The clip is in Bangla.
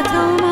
啊